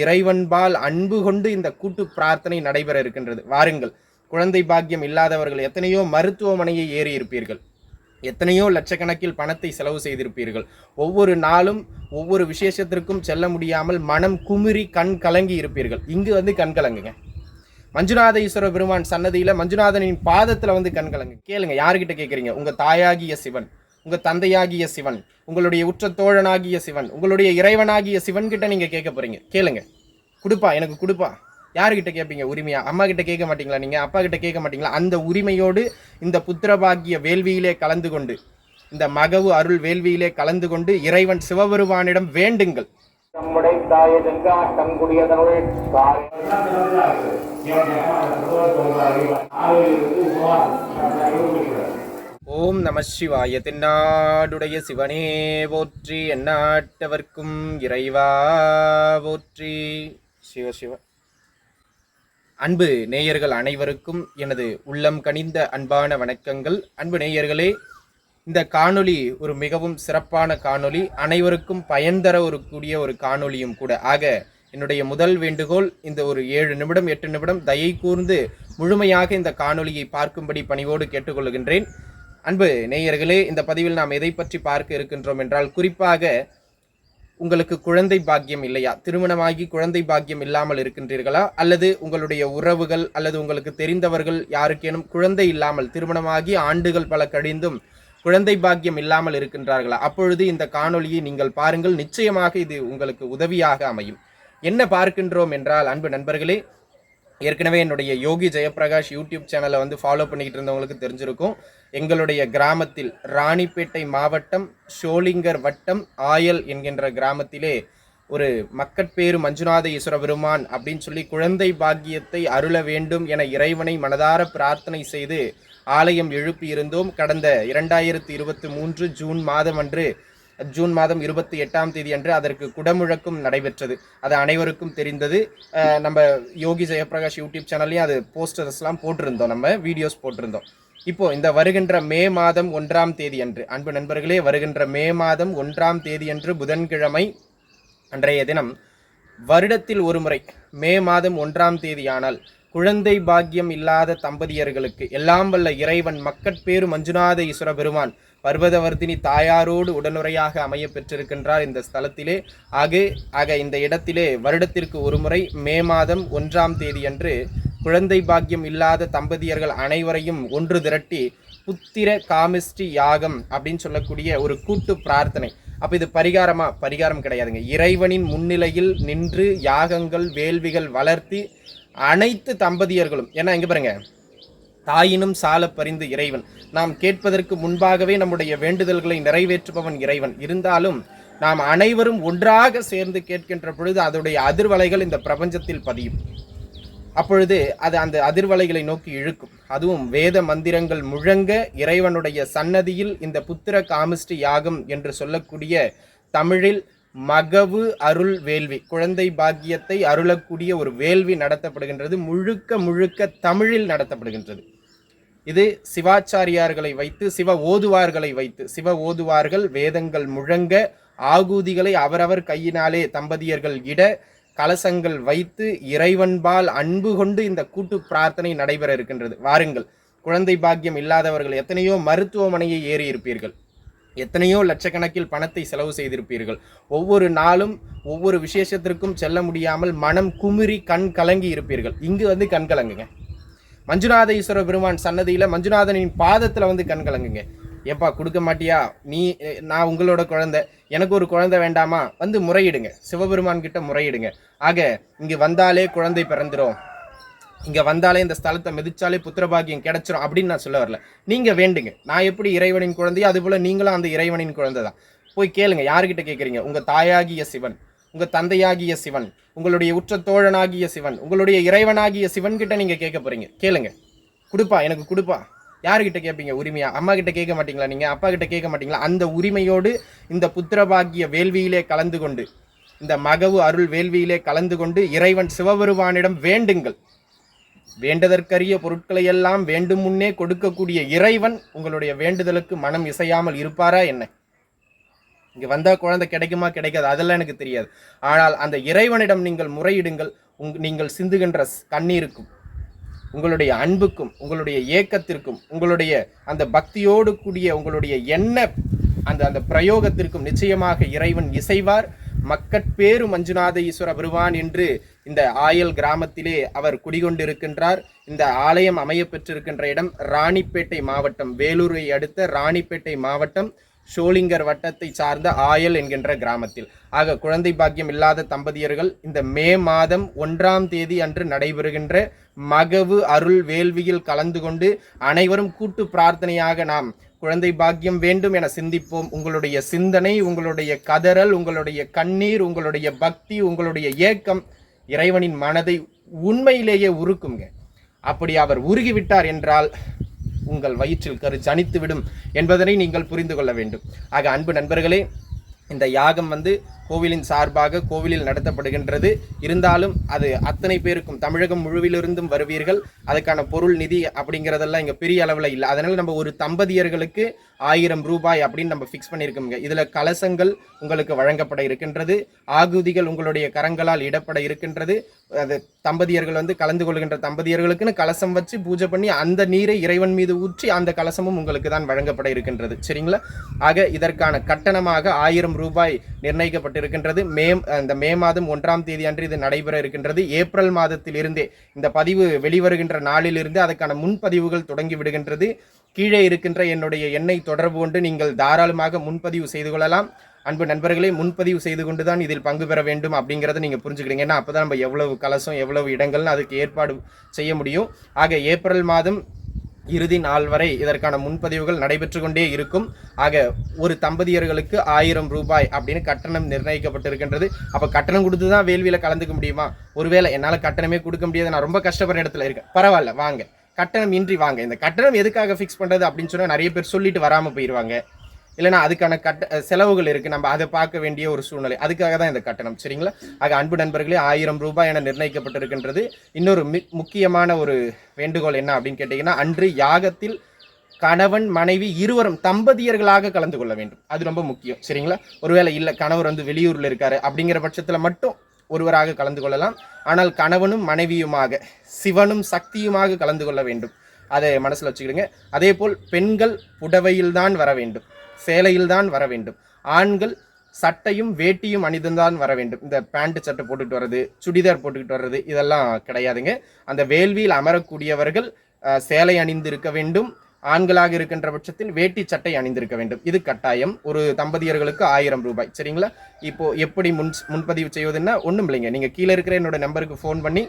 இறைவன்பால் அன்பு கொண்டு இந்த கூட்டு பிரார்த்தனை நடைபெற இருக்கின்றது. வாருங்கள் குழந்தை பாக்கியம் இல்லாதவர்கள் எத்தனையோ மருத்துவமனையை ஏறி இருப்பீர்கள் எத்தனையோ லட்சக்கணக்கில் பணத்தை செலவு செய்திருப்பீர்கள். ஒவ்வொரு நாளும் ஒவ்வொரு விசேஷத்திற்கும் செல்ல முடியாமல் மனம் குமிறி கண் கலங்கி இருப்பீர்கள். இங்கு வந்து கண் கலங்குங்க. மஞ்சுநாத ஈஸ்வர பெருமான் சன்னதியில மஞ்சுநாதனின் பாதத்துல வந்து கண் கலங்கு கேளுங்க யாருக்கிட்ட கேட்குறீங்க உங்க தாயாகிய சிவன். உங்க தந்தையாகிய சிவன் உங்களுடைய உற்ற தோழனாகிய சிவன் உங்களுடைய இறைவனாகிய சிவன் கிட்ட நீங்க கேட்க போறீங்க. கேளுங்க. கொடுப்பா எனக்கு கொடுப்பா. யாருக்கிட்ட கேட்பீங்க? உரிமையா? அம்மா கிட்ட கேட்க மாட்டீங்களா நீங்க? அப்பா கிட்ட கேட்க மாட்டீங்களா? அந்த உரிமையோடு இந்த புத்திரபாகிய வேள்வியிலே கலந்து கொண்டு இந்த மகவு அருள் வேள்வியிலே கலந்து கொண்டு இறைவன் சிவபெருமானிடம் வேண்டுங்கள். நம்முடைய தாய கங்கா தங்குடியதனுடைய தாய் ஓம் நம சிவாய தென்னாடுடைய சிவனே போற்றி எந்நாட்டவர்க்கும் இறைவா போற்றி. சிவ சிவ. அன்பு நேயர்கள் அனைவருக்கும் எனது உள்ளம் கனிந்த அன்பான வணக்கங்கள். அன்பு நேயர்களே இந்த காணொளி ஒரு மிகவும் சிறப்பான காணொளி. அனைவருக்கும் பயன் தர ஒரு கூடிய ஒரு காணொளியும் கூட. ஆக என்னுடைய முதல் வேண்டுகோள் இந்த ஒரு ஏழு நிமிடம் எட்டு நிமிடம் தயை கூர்ந்து முழுமையாக இந்த காணொளியை பார்க்கும்படி பணிவோடு கேட்டுக்கொள்கின்றேன். அன்பு நேயர்களே இந்த பதிவில் நாம் எதை பற்றி பார்க்க இருக்கின்றோம் என்றால் குறிப்பாக உங்களுக்கு குழந்தை பாக்கியம் இல்லையா? திருமணமாகி குழந்தை பாக்கியம் இல்லாமல் இருக்கின்றீர்களா? அல்லது உங்களுடைய உறவுகள் அல்லது உங்களுக்கு தெரிந்தவர்கள் யாருக்கேனும் குழந்தை இல்லாமல் திருமணமாகி ஆண்டுகள் பல கழிந்தும் குழந்தை பாக்கியம் இல்லாமல் இருக்கின்றார்களா? அப்பொழுது இந்த காணொலியை நீங்கள் பாருங்கள். நிச்சயமாக இது உங்களுக்கு உதவியாக அமையும். என்ன பார்க்கின்றோம் என்றால் அன்பு நண்பர்களே ஏற்கனவே என்னுடைய யோகி ஜெயபிரகாஷ் யூடியூப் சேனலை வந்து ஃபாலோ பண்ணிக்கிட்டு இருந்தவங்களுக்கு தெரிஞ்சிருக்கும். எங்களுடைய கிராமத்தில் ராணிப்பேட்டை மாவட்டம் ஷோலிங்கர் வட்டம் ஆயல் என்கின்ற கிராமத்திலே ஒரு மக்கட்பேறு மஞ்சுநாத ஈஸ்வர பெருமான் அப்படின்னு சொல்லி குழந்தை பாக்கியத்தை அருள வேண்டும் என இறைவனை மனதார பிரார்த்தனை செய்து ஆலயம் எழுப்பியிருந்தோம். கடந்த இரண்டாயிரத்தி இருபத்தி மூன்று ஜூன் மாதம் அன்று ஜூன் மாதம் இருபத்தி எட்டாம் தேதி அன்று அதற்கு குடமுழக்கும் நடைபெற்றது. அது அனைவருக்கும் தெரிந்தது. நம்ம யோகி ஜெயப்பிரகாஷ் யூடியூப் சேனல்லையும் அது போஸ்டர்ஸ்லாம் போட்டிருந்தோம். நம்ம வீடியோஸ் போட்டிருந்தோம். இப்போ இந்த வருகின்ற மே மாதம் ஒன்றாம் தேதி அன்று அன்பு நண்பர்களே வருகின்ற மே மாதம் ஒன்றாம் தேதி அன்று புதன்கிழமை அன்றைய தினம் வருடத்தில் ஒரு முறை மே மாதம் ஒன்றாம் தேதியானால் குழந்தை பாக்கியம் இல்லாத தம்பதியர்களுக்கு எல்லாம் வல்ல இறைவன் மக்கட்பேறு மஞ்சுநாத ஈஸ்வர பெருமான் பர்வதவர்த்தினி தாயாரோடு உடனுரையாக அமைய பெற்றிருக்கின்றார் இந்த ஸ்தலத்திலே. ஆக ஆக இந்த இடத்திலே வருடத்திற்கு ஒருமுறை மே மாதம் ஒன்றாம் தேதியன்று குழந்தை பாக்கியம் இல்லாத தம்பதியர்கள் அனைவரையும் ஒன்று திரட்டி புத்திர காமிஸ்டி யாகம் அப்படின்னு சொல்லக்கூடிய ஒரு கூட்டு பிரார்த்தனை. அப்போ இது பரிகாரமா? பரிகாரம் கிடையாதுங்க. இறைவனின் முன்னிலையில் நின்று யாகங்கள் வேள்விகள் வளர்த்தி அனைத்து தம்பதியர்களும் ஏன்னா இங்கே பாருங்க தாயினும் சால பரிந்து இறைவன். நாம் கேட்பதற்கு முன்பாகவே நம்முடைய வேண்டுதல்களை நிறைவேற்றுபவன் இறைவன். இருந்தாலும் நாம் அனைவரும் ஒன்றாக சேர்ந்து கேட்கின்ற பொழுது அதோடைய அதிர்வலைகள் இந்த பிரபஞ்சத்தில் பதியும். அப்பொழுது அது அந்த அதிர்வலைகளை நோக்கி இழுக்கும். அதுவும் வேத மந்திரங்கள் முழங்க இறைவனுடைய சன்னதியில் இந்த புத்திர காமிஷ்டி யாகம் என்று சொல்லக்கூடிய தமிழில் மகவு அருள் வேள்வி. குழந்தை பாக்கியத்தை அருளக்கூடிய ஒரு வேள்வி நடத்தப்படுகின்றது. முழுக்க முழுக்க தமிழில் நடத்தப்படுகின்றது. இது சிவாச்சாரியார்களை வைத்து சிவ ஓதுவார்களை வைத்து. சிவ ஓதுவார்கள் வேதங்கள் முழங்க ஆகூதிகளை அவரவர் கையினாலே தம்பதியர்கள் இட கலசங்கள் வைத்து இறைவன்பால் அன்பு கொண்டு இந்த கூட்டு பிரார்த்தனை நடைபெற இருக்கின்றது. வாருங்கள் குழந்தை பாக்கியம் இல்லாதவர்கள் எத்தனையோ மருத்துவமனையை ஏறி இருப்பீர்கள் எத்தனையோ லட்சக்கணக்கில் பணத்தை செலவு செய்திருப்பீர்கள். ஒவ்வொரு நாளும் ஒவ்வொரு விசேஷத்திற்கும் செல்ல முடியாமல் மனம் குமுறி கண் கலங்கி இருப்பீர்கள். இங்கு வந்து கண் கலங்குங்க. மஞ்சுநாத ஈஸ்வர பெருமான் சன்னதியில் மஞ்சுநாதனின் பாதத்தில் வந்து கண் கலங்குங்க. ஏப்பா கொடுக்க மாட்டியா? நீ நான் உங்களோட குழந்தை. எனக்கு ஒரு குழந்தை வேண்டாமா? வந்து முறையிடுங்க. சிவபெருமான் கிட்ட முறையிடுங்க. ஆக இங்கே வந்தாலே குழந்தை பிறந்துடும் இங்கே வந்தாலே இந்த ஸ்தலத்தை மிதிச்சாலே புத்திரபாகியம் கிடைச்சிரும் அப்படின்னு நான் சொல்ல வரல. நீங்கள் வேண்டுங்க. நான் எப்படி இறைவனின் குழந்தையோ அதுபோல் நீங்களும் அந்த இறைவனின் குழந்தை தான் போய் கேளுங்க யாருக்கிட்ட கேட்குறீங்க உங்கள் தாயாகிய சிவன். உங்கள் தந்தையாகிய சிவன் உங்களுடைய உற்ற தோழனாகிய சிவன் உங்களுடைய இறைவனாகிய சிவன் கிட்ட நீங்கள் கேட்க போகிறீங்க கேளுங்க. கொடுப்பா எனக்கு கொடுப்பா. யாருக்கிட்ட கேட்பீங்க? உரிமையா? அம்மா கிட்ட கேட்க மாட்டீங்களா நீங்கள் அப்பா கிட்ட கேட்க மாட்டீங்களா? அந்த உரிமையோடு இந்த புத்திரபாகிய வேள்வியிலே கலந்து கொண்டு இந்த மகவு அருள் வேள்வியிலே கலந்து கொண்டு இறைவன் சிவபெருமானிடம் வேண்டுங்கள். வேண்டதற்கரிய பொருட்களை எல்லாம் வேண்டும் முன்னே கொடுக்கக்கூடிய இறைவன் உங்களுடைய வேண்டுதலுக்கு மனம் இசையாமல் இருப்பாரா என்ன? இங்கே வந்தால் குழந்தை கிடைக்குமா கிடைக்காது? அதெல்லாம் எனக்கு தெரியாது. ஆனால் அந்த இறைவனிடம் நீங்கள் முறையிடுங்கள். உங் நீங்கள் சிந்துகின்ற ஸ்- கண்ணீருக்கும் உங்களுடைய அன்புக்கும் உங்களுடைய ஏக்கத்திற்கும் உங்களுடைய அந்த பக்தியோடு கூடிய உங்களுடைய எண்ண அந்த அந்த பிரயோகத்திற்கும் நிச்சயமாக இறைவன் இசைவார். மக்கட்பேரு மஞ்சுநாத ஈஸ்வர பெருவான் என்று இந்த ஆயல் கிராமத்திலே அவர் குடிகொண்டிருக்கின்றார். இந்த ஆலயம் அமைய பெற்றிருக்கின்ற இடம் ராணிப்பேட்டை மாவட்டம் வேலூரை அடுத்த ராணிப்பேட்டை மாவட்டம் ஷோலிங்கர் வட்டத்தை சார்ந்த ஆயல் என்கின்ற கிராமத்தில். ஆக குழந்தை பாக்கியம் இல்லாத தம்பதியர்கள் இந்த மே மாதம் ஒன்றாம் தேதி அன்று நடைபெறுகின்ற மகவு அருள் வேள்வியில் கலந்து கொண்டு அனைவரும் கூட்டு பிரார்த்தனையாக நாம் குழந்தை பாக்கியம் வேண்டும் என சிந்திப்போம். உங்களுடைய சிந்தனை உங்களுடைய கதறல் உங்களுடைய கண்ணீர் உங்களுடைய பக்தி உங்களுடைய ஏக்கம் இறைவனின் மனதை உண்மையிலேயே உருக்குங்க. அப்படி அவர் உருகிவிட்டார் என்றால் உங்கள் வயிற்றில் கரு ஜனித்துவிடும் என்பதனை நீங்கள் புரிந்து கொள்ள வேண்டும். ஆக அன்பு நண்பர்களே இந்த யாகம் வந்து கோவிலின் சார்பாக கோவிலில் நடத்தப்படுகின்றது. இருந்தாலும் அது அத்தனை பேருக்கும் தமிழகம் முழுவிலிருந்தும் வருவீர்கள். அதுக்கான பொருள் நிதி அப்படிங்கிறதெல்லாம் இங்கே பெரிய அளவில் இல்லை. அதனால் நம்ம ஒரு தம்பதியர்களுக்கு ஆயிரம் ரூபாய் அப்படின்னு நம்ம ஃபிக்ஸ் பண்ணியிருக்கோங்க இதில் கலசங்கள் உங்களுக்கு வழங்கப்பட இருக்கின்றது. ஆகுதிகள் உங்களுடைய கரங்களால் இடப்பட இருக்கின்றது. அது தம்பதியர்கள் வந்து கலந்து கொள்கின்ற தம்பதியர்களுக்குன்னு கலசம் வச்சு பூஜை பண்ணி அந்த நீரை இறைவன் மீது ஊற்றி அந்த கலசமும் உங்களுக்கு தான் வழங்கப்பட இருக்கின்றது. சரிங்களா? ஆக இதற்கான கட்டணமாக ஆயிரம் ரூபாய் நிர்ணயிக்கப்பட்ட நிர்ணயிக்கப்பட்டிருக்கின்றது மே இந்த மே மாதம் ஒன்றாம் தேதி அன்று இது நடைபெற இருக்கின்றது. ஏப்ரல் மாதத்திலிருந்தே இந்த பதிவு வெளிவருகின்ற நாளிலிருந்து அதற்கான முன்பதிவுகள் தொடங்கி விடுகின்றது. கீழே இருக்கின்ற என்னுடைய எண்ணை தொடர்பு கொண்டு நீங்கள் தாராளமாக முன்பதிவு செய்து கொள்ளலாம். அன்பு நண்பர்களே முன்பதிவு செய்து கொண்டு தான் இதில் பங்கு பெற வேண்டும் அப்படிங்கிறத நீங்கள் புரிஞ்சுக்கிறீங்க ஏன்னா அப்போ தான் நம்ம எவ்வளவு கலசம் எவ்வளவு இடங்கள்னு அதுக்கு ஏற்பாடு செய்ய முடியும். ஆக ஏப்ரல் மாதம் இறுதி நாள் வரை இதற்கான முன்பதிவுகள் நடைபெற்று கொண்டே இருக்கும். ஆக ஒரு தம்பதியர்களுக்கு ஆயிரம் ரூபாய் அப்படின்னு கட்டணம் நிர்ணயிக்கப்பட்டிருக்கின்றது. அப்போ கட்டணம் கொடுத்து தான் வேள்வியில் கலந்துக்க முடியுமா? ஒருவேளை என்னால் கட்டணமே கொடுக்க முடியாது. நான் ரொம்ப கஷ்டப்படுற இடத்துல இருக்கேன். பரவாயில்ல வாங்க. கட்டணம் இன்றி வாங்க. இந்த கட்டணம் எதுக்காக ஃபிக்ஸ் பண்ணுறது அப்படின்னு சொன்னால் நிறைய பேர் சொல்லிட்டு வராமல் போயிடுவாங்க இல்லைனா அதுக்கான கட்ட செலவுகள் இருக்குது நம்ம அதை பார்க்க வேண்டிய ஒரு சூழ்நிலை. அதுக்காக தான் இந்த கட்டணம் சரிங்களா? ஆக அன்பு நண்பர்களே ஆயிரம் ரூபாய் என நிர்ணயிக்கப்பட்டிருக்கின்றது. இன்னொரு மி முக்கியமான ஒரு வேண்டுகோள் என்ன அப்படின்னு கேட்டிங்கன்னா அன்று யாகத்தில் கணவன் மனைவி இருவரும் தம்பதியர்களாக கலந்து கொள்ள வேண்டும். அது ரொம்ப முக்கியம் சரிங்களா? ஒருவேளை இல்லை கணவர் வந்து வெளியூரில் இருக்காரு அப்படிங்கிற பட்சத்தில் மட்டும் ஒருவராக கலந்து கொள்ளலாம். ஆனால் கணவனும் மனைவியுமாக சிவனும் சக்தியுமாக கலந்து கொள்ள வேண்டும். அதை மனசில் வச்சுக்கிடுங்க. அதே போல் பெண்கள் புடவையில்தான் வர வேண்டும். சேலையில்தான் வர வேண்டும். ஆண்கள் சட்டையும் வேட்டியும் அணிந்துதான் வர வேண்டும். இந்த பேண்ட் சட்டை போட்டுட்டு வர்றது சுடிதார் போட்டுக்கிட்டு வர்றது இதெல்லாம் கிடையாதுங்க. அந்த வேள்வியில் அமரக்கூடியவர்கள் சேலை அணிந்து இருக்க வேண்டும். ஆண்களாக இருக்கின்ற பட்சத்தில் வேட்டி சட்டை அணிந்திருக்க வேண்டும். இது கட்டாயம். ஒரு தம்பதியர்களுக்கு ஆயிரம் ரூபாய். சரிங்களா? இப்போ எப்படி முன் முன்பதிவு செய்வதுன்னா ஒன்றும் இல்லைங்க. நீங்கள் கீழே இருக்கிற என்னோட நம்பருக்கு ஃபோன் பண்ணி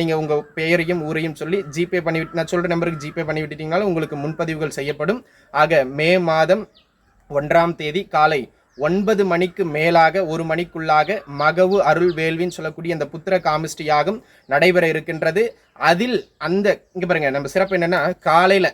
நீங்கள் உங்கள் பெயரையும் ஊரையும் சொல்லி ஜிபே பண்ணிவிட்டு நான் சொல்கிற நம்பருக்கு ஜிபே பண்ணி விட்டுட்டீங்கனாலும் உங்களுக்கு முன்பதிவுகள் செய்யப்படும். ஆக மே மாதம் ஒன்றாம் தேதி காலை ஒன்பது மணிக்கு மேலாக ஒரு மணிக்குள்ளாக மகவு அருள் வேள்வின்னு சொல்லக்கூடிய அந்த புத்திர காமிஷ்டி யாகம் நடைபெற இருக்கின்றது. அதில் அந்த இங்கே பாருங்க நம்ம சிறப்பு என்னென்னா காலையில்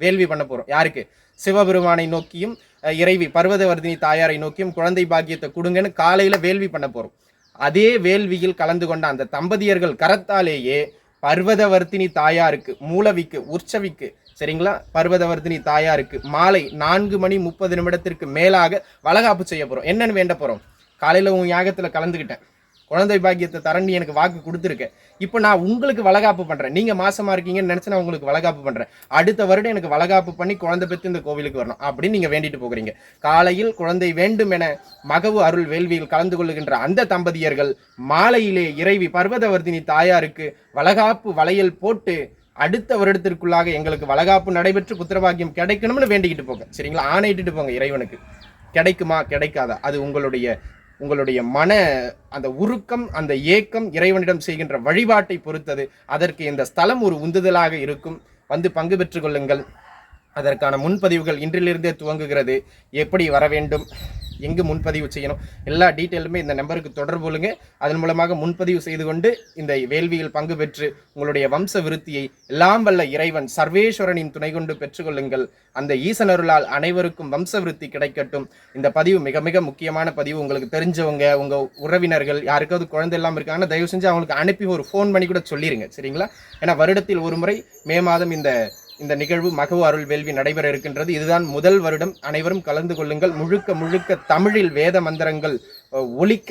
வேள்வி பண்ண போகிறோம் யாருக்கு? சிவபெருமானை நோக்கியும் இறைவி பர்வதவர்தினி தாயாரை நோக்கியும் குழந்தை பாக்கியத்தை கொடுங்கன்னு காலையில் வேள்வி பண்ண போகிறோம் அதே வேள்வியில் கலந்து கொண்ட அந்த தம்பதியர்கள் கரத்தாலேயே பர்வதவர்த்தினி தாயாருக்கு மூலவிக்கு உற்சவிக்கு சரிங்களா? பர்வதவர்த்தினி தாயாருக்கு மாலை நான்கு மணி முப்பது நிமிடத்திற்கு மேலாக வளகாப்பு செய்ய போகிறோம் என்னென்னு வேண்ட போகிறோம் காலையில் உன் யாகத்தில் கலந்துக்கிட்டேன் குழந்தை பாக்கியத்தை தரண்டி எனக்கு வாக்கு கொடுத்துருக்கேன் இப்போ நான் உங்களுக்கு வளகாப்பு பண்ணுறேன் நீங்கள் மாசமாக இருக்கீங்கன்னு நினச்சி நான் உங்களுக்கு வளகாப்பு பண்ணுறேன் அடுத்த வருடம் எனக்கு வளகாப்பு பண்ணி குழந்தை பெற்று இந்த கோவிலுக்கு வரணும் அப்படின்னு நீங்கள் வேண்டிட்டு போகிறீங்க. காலையில் குழந்தை வேண்டும் என மகவு அருள் வேள்வியில் கலந்து கொள்ளுகின்ற அந்த தம்பதியர்கள் மாலையிலே இறைவி பர்வதவர்த்தினி தாயாருக்கு வளகாப்பு வளையல் போட்டு அடுத்த வருடத்திற்குள்ளாக எங்களுக்கு வளகாப்பு நடைபெற்று புத்திரபாகியம் கிடைக்கணும்னு வேண்டிக்கிட்டு போங்க. சரிங்களா? ஆணையிட்டு போங்க இறைவனுக்கு. கிடைக்குமா? கிடைக்காதா? அது உங்களுடைய உங்களுடைய மன அந்த உருக்கம் அந்த ஏக்கம் இறைவனிடம் செய்கின்ற வழிபாட்டை பொறுத்தது. அதற்கு இந்த ஸ்தலம் ஒரு உந்துதலாக இருக்கும். வந்து பங்கு பெற்றுக் கொள்ளுங்கள். அதற்கான முன்பதிவுகள் இன்றிலிருந்தே துவங்குகிறது. எப்படி வர வேண்டும்? எங்கு முன்பதிவு செய்யணும்? எல்லா டீட்டெயிலுமே இந்த நம்பருக்கு தொடர்பு கொள்ளுங்க. அதன் மூலமாக முன்பதிவு செய்து கொண்டு இந்த வேள்வியில் பங்கு பெற்று உங்களுடைய வம்ச விருத்தியை எல்லாம் வல்ல இறைவன் சர்வேஸ்வரனின் துணை கொண்டு பெற்றுக்கொள்ளுங்கள். அந்த ஈசனருளால் அனைவருக்கும் வம்ச விருத்தி கிடைக்கட்டும். இந்த பதிவு மிக மிக முக்கியமான பதிவு. உங்களுக்கு தெரிஞ்சவங்க உங்க உறவினர்கள் யாருக்காவது குழந்தை இல்லாமல் இருக்காங்கன்னா தயவு செஞ்சு அவங்களுக்கு அனுப்பி ஒரு ஃபோன் பண்ணி கூட சொல்லிடுங்க சரிங்களா? ஏன்னா வருடத்தில் ஒரு முறை மே மாதம் இந்த இந்த நிகழ்வு மகவு அருள் வேள்வி நடைபெற இருக்கின்றது. இதுதான் முதல் வருடம். அனைவரும் கலந்து கொள்ளுங்கள். முழுக்க முழுக்க தமிழில் வேத மந்திரங்கள் அஹ், ஒலிக்க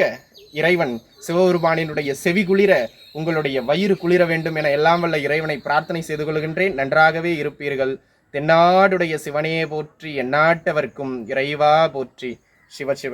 இறைவன் சிவபெருமானினுடைய செவி குளிர உங்களுடைய வயிறு குளிர வேண்டும் என எல்லாம் வல்ல இறைவனை பிரார்த்தனை செய்து கொள்கின்றேன். நன்றாகவே இருப்பீர்கள். தென்னாடுடைய சிவனே போற்றி எந்நாட்டவர்க்கும் இறைவா போற்றி. சிவ சிவ.